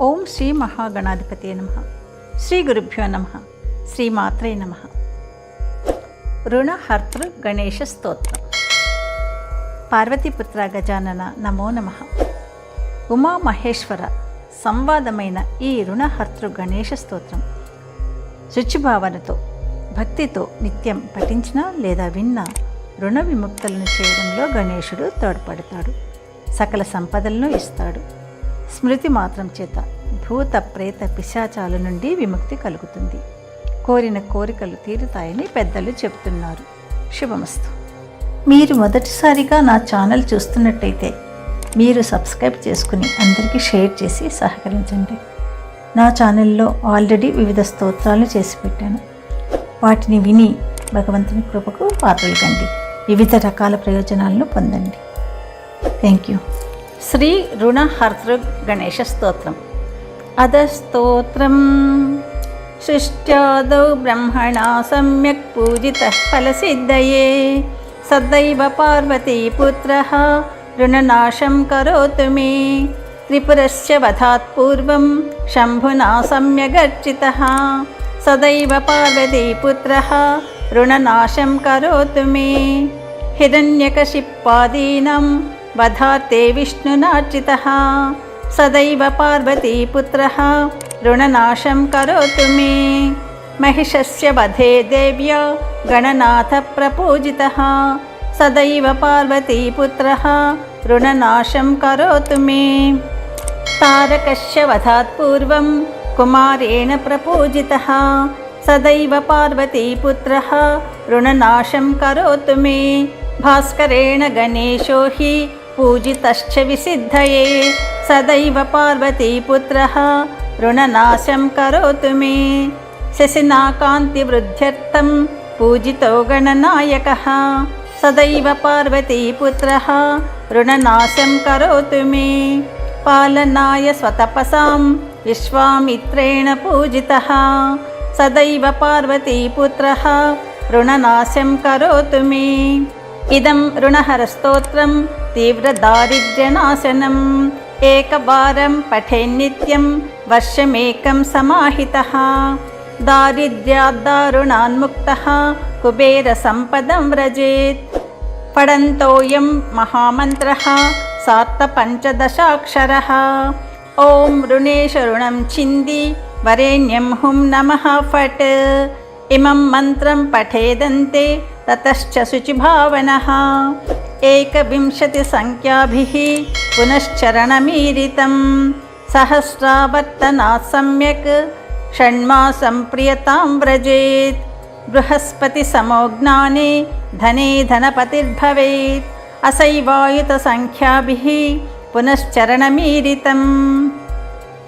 ఓం శ్రీ మహాగణాధిపతి నమ. శ్రీ గురుభ్యో నమ. శ్రీమాత్రే నమ. రుణహర్తృ గణేశ స్తోత్రం. పార్వతీపుత్ర గజానన నమో నమ. ఉమా మహేశ్వర సంవాదమైన ఈ రుణహర్తృ గణేశ స్తోత్రం. శుచిభావనతో భక్తితో నిత్యం పఠించినా లేదా విన్నా రుణ విముక్తులను చేయడంలో గణేశుడు తోడ్పడతాడు. సకల సంపదలను ఇస్తాడు. స్మృతి మాత్రం చేత భూత ప్రేత పిశాచాల నుండి విముక్తి కలుగుతుంది. కోరిన కోరికలు తీరుతాయని పెద్దలు చెప్తున్నారు శుభమస్తు. మీరు మొదటిసారిగా నా ఛానల్ చూస్తున్నట్టయితే మీరు సబ్స్క్రైబ్ చేసుకుని అందరికీ షేర్ చేసి సహకరించండి. నా ఛానల్లో ఆల్రెడీ వివిధ స్తోత్రాలు చేసి పెట్టాను. వాటిని విని భగవంతుని కృపకు పాత్రలు కండి. వివిధ రకాల ప్రయోజనాలను పొందండి. Thank you. శ్రీ రుణహర్తృ గణేశ స్తోత్రం. అధస్తోత్రం సృష్ట్యాదౌ బ్రహ్మణా సమ్యక్ పూజిత ఫలసిద్ధయే. సదైవ పార్వతీపుత్ర రుణనాశం కరోతు మే. త్రిపురస్య వధాత్ పూర్వం శంభునా సమ్యగర్చిత సదైవ పార్వతీపుత్ర రుణనాశం కరోతు మే. హిరణ్యకశిప్పాదీనం वधा विष्णुनार्चितः सदैव पार्वतीपुत्रः ऋणनाशं करोतु मे। महिषस्य वधे देव्या गणनाथप्रपूजितः। सदैव पार्वतीपुत्रः ऋणनाशं करोतु मे। तारकस्य वधात् पूर्वं कुमारेण प्रपूजितः। सदैव पार्वतीपुत्रः ऋणनाशं करोतु मे। भास्करेण गणेशो हि पूजितश्च विसिद्धये सदैव पार्वतीपुत्रः ऋणनाशं करोतु मे शशिनाकान्तिवृद्ध्यर्थं पूजितो गणनायकः सदैव पार्वतीपुत्रः ऋणनाशं करोतु मे पालनाय स्वतपसां विश्वामित्रेण पूजितः सदैव पार्वतीपुत्रः ऋणनाशं करोतु मे इदं ऋणहरस्तोत्रं तीव्रदारिद्र्यनाशनम् एकवारं पठेन्नित्यं वर्षमेकं समाहितः दारिद्र्याद्दारुणान्मुक्तः कुबेरसम्पदं व्रजेत् पठन्तोऽयं महामन्त्रः सार्धपञ्चदशाक्षरः ॐ ऋणेश ऋणं छिन्दि वरेण्यं हुं नमः फट् इमं मन्त्रं पठेदन्ते ततश्च शुचिभावनः एकविंशतिसङ्ख्याभिः पुनश्चरणमीरितं सहस्रावर्तनात् सम्यक् षण्मासं प्रियतां व्रजेत् बृहस्पतिसमोज्ञाने धने धनपतिर्भवेत् असैवायुतसङ्ख्याभिः पुनश्चरणमीरितं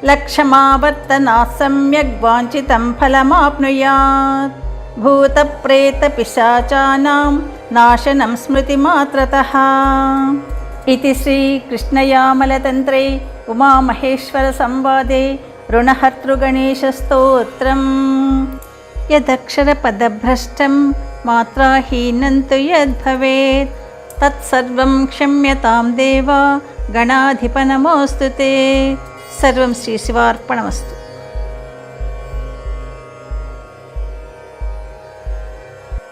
लक्षमावर्तनात् सम्यग् वाञ्छितं फलमाप्नुयात् भूतप्रेतपिशाचानां नाशनं स्मृतिमात्रतः इति श्रीकृष्णयामलतन्त्रे उमामहेश्वरसंवादे ऋणहर्तृगणेशस्तोत्रम् यदक्षरपदभ्रष्टं मात्राहीनं तु यद्भवेत् तत्सर्वं क्षम्यतां देवा गणाधिपनमोऽस्तु ते सर्वं श्रीशिवार्पणमस्तु